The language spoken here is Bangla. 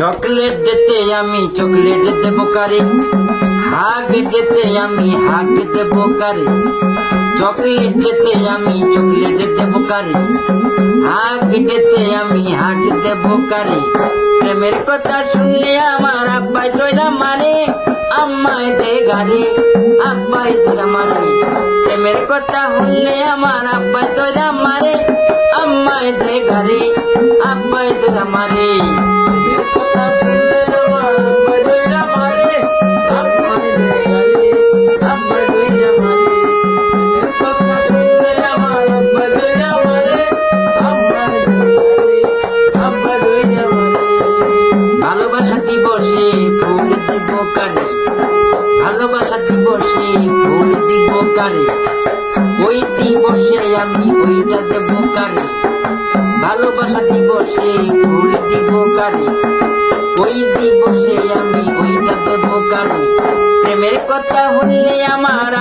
চকলেট দিতে আমি চকলেট দেব কারে হাগ দিতে আমি হাগ দেব কারে, চকলেট দিতে আমি চকলেট দেব কারে হাগ দিতে আমি হাগ দেব কারে। প্রেমের কথা শুনলে আমার আব্বাই দইরা মারে, আম্মাই দে গারে আব্বাই দইরা মারে। প্রেমের কথা শুনলে আমার আব্বাই দইরা মারে, আম্মাই দে গারে আব্বাই দইরা মারে। ভালোবাসা দিবসে ফুল দিব কারে? ভালোবাসা দিবসে ফুল দিব কারে? ওই দিবসে আমি ওইটা দেব কারে? ভালোবাসা দিবসে ফুল দিব কারে? ওই দিবসে আমি ওইটা দেব কারে? প্রেমের কথা হলে আমার